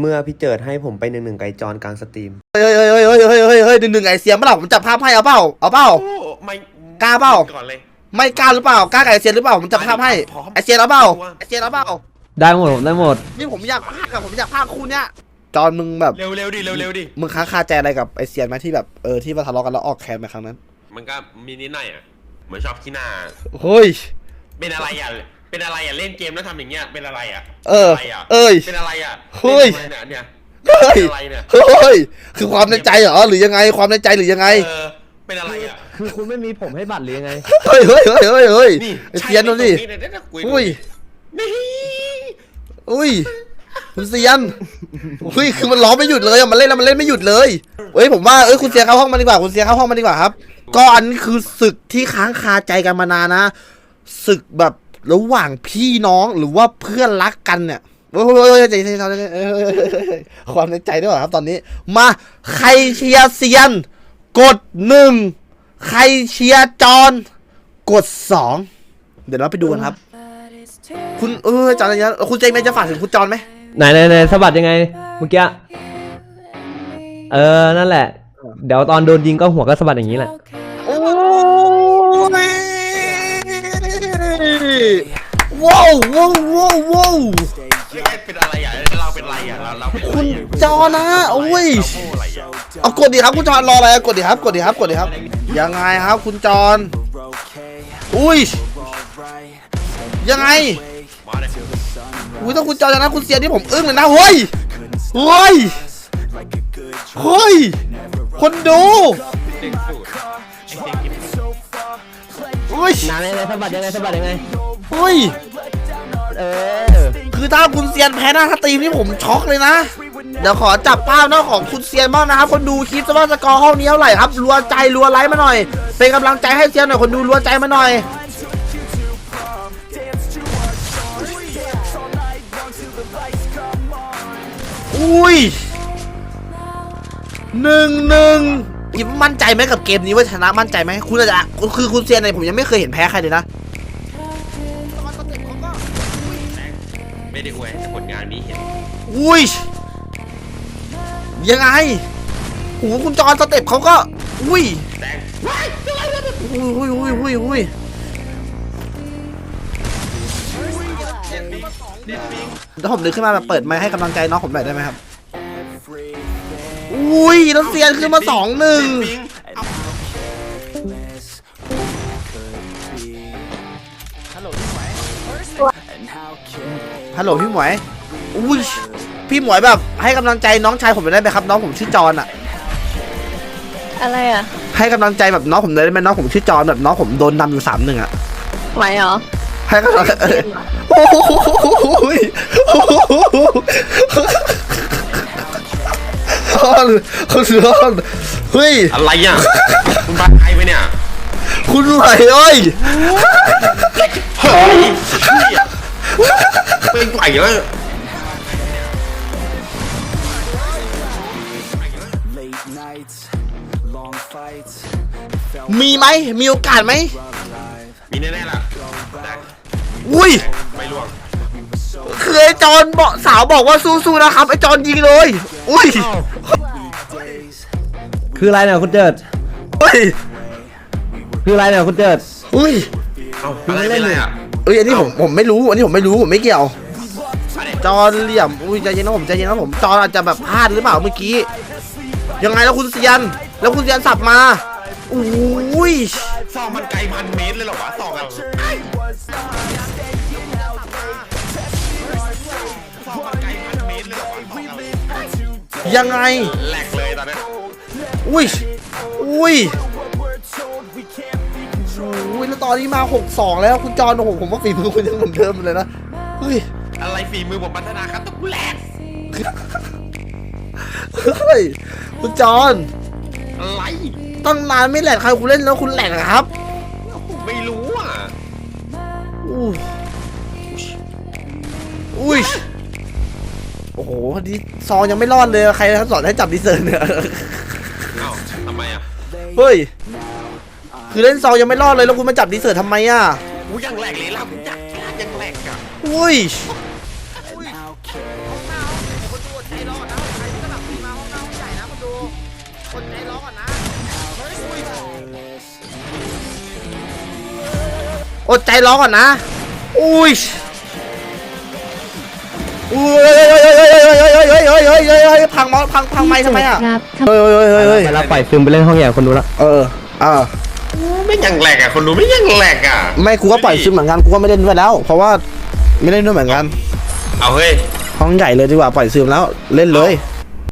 เมื่อพี่เจิดให้ผมไปหนึ่งหนึ่งไกลจรกลางสตรีม เฮ้ยเฮ้ยเฮ้ยเฮ้ยเฮ้ยเฮ้ยเฮ้ยหนึ่งหนึ่งไอเสียมเปล่าผมจับภาพให้เอาเปล่าเอาเปล่า โอ้ไม่กล้าเปล่า ก่อนเลยไม่กล้าหรือเปล่ากล้ากับไอเซียนหรือเปล่าผมจับภาพให้ไอเซียนเอาเปล่าไอเซียนเอาเปล่าได้หมดผมได้หมด นี่ผมอยากพากอะผมอยากพากคู่เนี้ยจอนมึงแบบเร็วเร็วดิเร็วเร็วดิมึงค้างคาใจอะไรกับไอเซียนไหมที่แบบเออที่มาทะเลาะกันแล้วออกแคนไปครั้งนั้น มันก็มีนิดหน่อยอะเหมือนชอบขี้หน้าเฮ้ยเป็นอะไรอะ เป็นอะไรอะเล่นเกมแล้วทำอย่างเงี้ยเป็นอะไรอะเออป็นไรอะเอ้ยเป็นอะไรอะเฮ้ยเป็นอะไรเนี่ยเฮ้ยเป็นอะไรเนี่ยเฮ้ยคือความในใจเหรอหรือยังไงความในใจหรือยังไงเออเป็นอะไรอะคือคุณไม่มีผมให้บัตรหรือยังไง เฮ้ยเฮ้ยเฮ้ยเฮ้ยเฮ้ยนี่ไอเซียนดูดิใช่ไหมตรงนี้เนี่ยเดี๋ยวจะคุยอุ้ยนี่อุ้ยคุณเซียนอุ้ยคือมันร้องไม่หยุดเลยอะมันเล่นแล้วมันเล่นไม่หยุดเลยเอ้ยผมว่าเอ้ยคุณเซียนเข้าห้องมาดีกว่าคุณเซียนเข้าห้องมาดีกว่าครับ ก็อันนี้คือศึกที่ค้างคาใจกันมานานนะศึกแบบ ระหว่างพี่น้องหรือว่าเพื่อนรักกันเนี่ยโอ้ยใจใจความในใจด้วยเหรอครับตอนนี้ มาใครเชียร์เซียน กดหนึ่งใครเชียร์จอนกดสองเดี๋ยวเราไปดูกันครับ คุณเออจอนอะไรนะคุณเจมส์จะฝากถึงคุณจอนไหมไหนไหนไหนสะบัดยังไงเมื่อกี้เออนั่นแหละ เดี๋ยวตอนโดนยิงก็หัวก็สะบัดอย่างนี้แหละ ว้าวว้าวว้าวว้าวเป็นอะไรอะเราเป็นอะไรอะเราเราเป็นอะไรคุณอะจอนะโอ้ยเราโง่อะไรอะเอากดดิครับคุณจอนรออะไรอะกดดิครับกดดิครับกดดิครับยังไงครับคุณจอนอุ้ยยังไงมาเลยอุ้ยถ้าคุณจอนชนะคุณเสียนี่ผมอึ้งเลยนะเฮ้ยเฮ้ยเฮ้ยคนดูเด็กสุดไอ้เด็กกินอุ้ยไหนไหนไหนสะบัดยังไงสะบัดยังไงเฮ้ย เออ คือถ้าคุณเซียนแพ้หน้าสตรีมนี่ผมช็อกเลยนะ เดี๋ยวขอจับภาพหน้าของคุณเซียนบ้างนะครับ คนดูคลิปว่าสกอร์ห้องนี้เท่าไหร่ครับ รัวใจรัวไลค์มาหน่อย เป็นกำลังใจให้เซียนหน่อย คนดูรัวใจมาหน่อยอุ้ยหนึ่งหนึ่งยิมมั่นใจไหมกับเกมนี้ว่าชนะมั่นใจไหมคุณอาจจะคือคุณเซียนเนี่ยผมยังไม่เคยเห็นแพ้ใครเลยนะ ไม่ได้อวยแต่ผลงานนี้เห็นอุ้ยยังไงโอ้โหคุณจอนสเต็ปเขาก็ อุ้ยแดงอุ้ยอุ้ยอุ้ยอุ้ยอุ้ยแล้วผมดินขึ้นมาแบบเปิดไมค์ให้กำลังใจน้องผมหน่อยได้ไหมครับ อุ้ยแล้วเซียนขึ้นมาสองหนึ่ง ฮัลโหลพี่หมวย อุ้ย พี่หมวยแบบ ให้กำลังใจน้องชายผมหน่อยได้ไหมครับ น้องผมชื่อจอนอะอะไรอะให้กำลังใจแบบน้องผมหน่อยได้ไหมน้องผมชื่อจอนแบบน้องผมโดนนำอยู่สามหนึ่งอะไหวเหรอให้กำลังเออโอ้โหคุณร้อนเฮ้ย อะไรอะคุณบ้าใครไปเนี่ย คุณไหวเอ้ย เฮ้ยเหี้ย เป็นไหวแล้ว Late nights, long fights, มีไหม มีโอกาสไหมมีแน่ๆล่ะแต่อุ้ย ไม่ล่วงคือไอ้จอนบอกสาวบอกว่าสู้ๆนะครับไอ้จอนยิงเลย อุ้ย days, คืออะไรเนี่ยคุณเจิดเฮ้ย คืออะไรเนี่ยคุณเจิด อุ้ย เอาอะไรเป็นไรอะ เอ้ยอันนี้ผมผมไม่รู้อันนี้ผมไม่รู้ผมไม่เกี่ยว จอนเหลี่ยมอุ้ยใจเย็นนะผมใจเย็นนะผมจอนอาจจะแบบพลาดหรือเปล่าเมื่อกี้ยังไงแล้วคุณเซียน แล้วคุณเซียนสับมาอุ้ยซองมันไกลพันเมตรเลยเหรอวะซองกันซองมันไกลพันเมตรเลยเหรอวะซองกันยังไงแหลกเลยตอนนี้อุ้ยอุ้ยอุ้ย ตอนนี้มาหกสองแล้วคุณจอนโอ้โหผมว่าฝีมือคุณยังเหมือนเดิมเลยนะเฮ้ยอะไรฝีมือผมพัฒนาครับต้องกูแหลกเฮ้ยคุณจอนอะไรตั้งนานไม่แหลกใครคุณเล่นแล้วคุณแหลกอะครับไม่รู้อะอู้อุ้ยโอ้โหพอดีซองยังไม่รอดเลยใครสอนให้จับดีเซอร์เนี่ยเอ้าทำไมอะเฮ้ย คือเล่นซอยังไม่รอดเลยแล้วคุณมาจับดีเซอร์ทำไมอะกูยังแหลกเลยล่ะกูจับยังแหลกอะอุ้ยอดใจร้อนก่อนนะ อุ้ยอุ้ยพังมอสพังพังไม้ทำไมอะเฮ้ยเฮ้ยเฮ้ยเวลาปล่อยซึมไปเล่นห้องใหญ่คนดูละ เอออ่า ไม่ยังแหลกอะคนดูไม่ยังแหลกอะไม่กูก็ปล่อยซึมเหมือนกันกูก็ไม่เล่นด้วยแล้ว เพราะว่าไม่เล่นด้วยเหมือนกัน เอาเฮ้ยห้องใหญ่เลยดีกว่าปล่อยซึมแล้วเล่นเลยเ